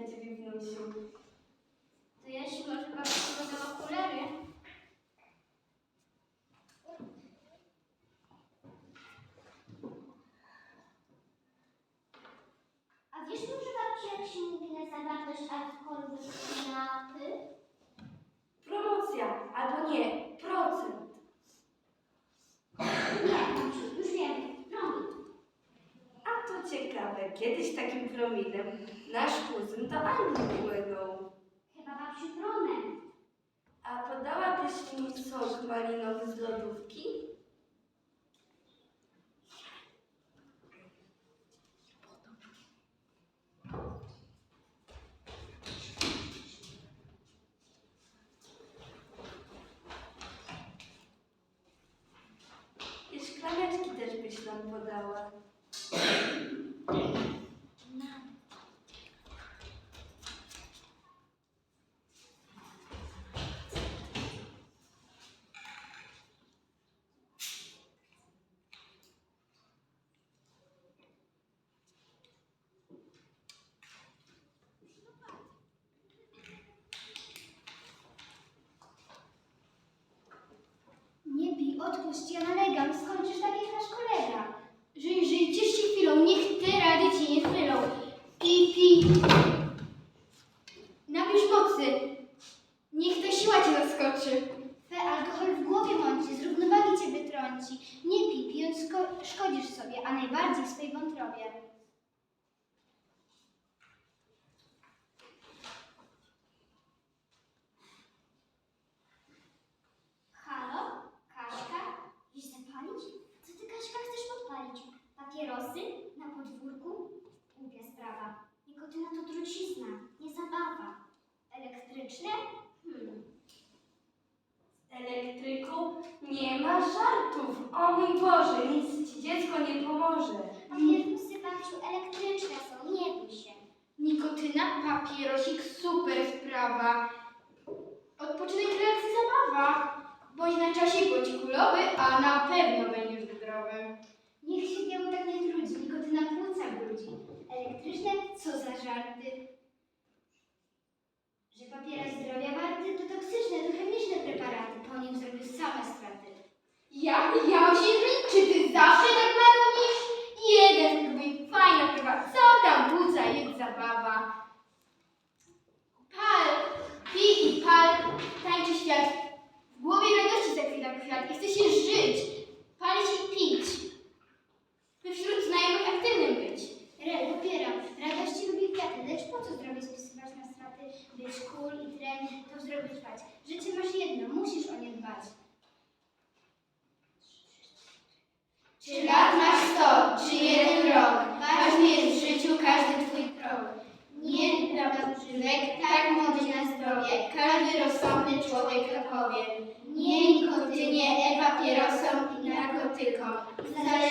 wnusiu. To ja się może babci mogę okulary? A wiesz może babci, jak się mówi na zawartość alkoholu do szpinaty? Promocja, albo nie, procent. Nie, babciu, już wiem. Promil. A to ciekawe, kiedyś takim promilem nasz kuzyn do Anglii płynął. Chyba babciu promem. A podałabyś mi sok malinowy z lodówki? I szklaneczki też byś nam podała. Odpuść, ja nalegam, skończysz tak jak nasz kolega. Żyj, żyj, się chwilą, niech te rady ci nie chwilą. Pi, pi. Nabierz mocy, niech ta siła cię zaskoczy. Fe, alkohol w głowie mąci, z równowagi cię wytrąci. Nie pij, pijąc szko- szkodzisz sobie, a najbardziej swej wątrobie. Halo? Kaśka? Chcesz zapalić? Co ty, Kaśka, chcesz podpalić? Papierosy? Na podwórku? Głupia sprawa. Nikotyna to trucizna, nie zabawa. Elektryczne? Hmm. Z elektryką nie ma żartów. O mój Boże, nic ci dziecko nie pomoże. Papierosy, babciu, elektryczne są, nie bój się. Nikotyna, papierosik, super sprawa. Odpoczynek, relaks i zabawa. Bądź na czasie bądź kulowy, a na pewno będziesz zdrowy. Niech się biało tak nie trudzi, nikotyna płuca brudzi. Elektryczne? Co za żarty. Nim zrobią same straty. Ja, ja się czy ty zawsze tak marunisz? Jeden spróbuj, fajna prawa, co tam buca, jest zabawa. Pal, pij i pal, tańczy świat. Być kul i tren, to w zdrowiu trwać. Życie masz jedno, musisz o nie dbać. Czy lat masz sto, czy jeden rok, ważny jest w życiu każdy twój krok. Nie prawa używek, tak młody na zdrowie, każdy rozsądny człowiek to powie. Nie nikotynie, e papierosom i narkotykom, uzależnieniom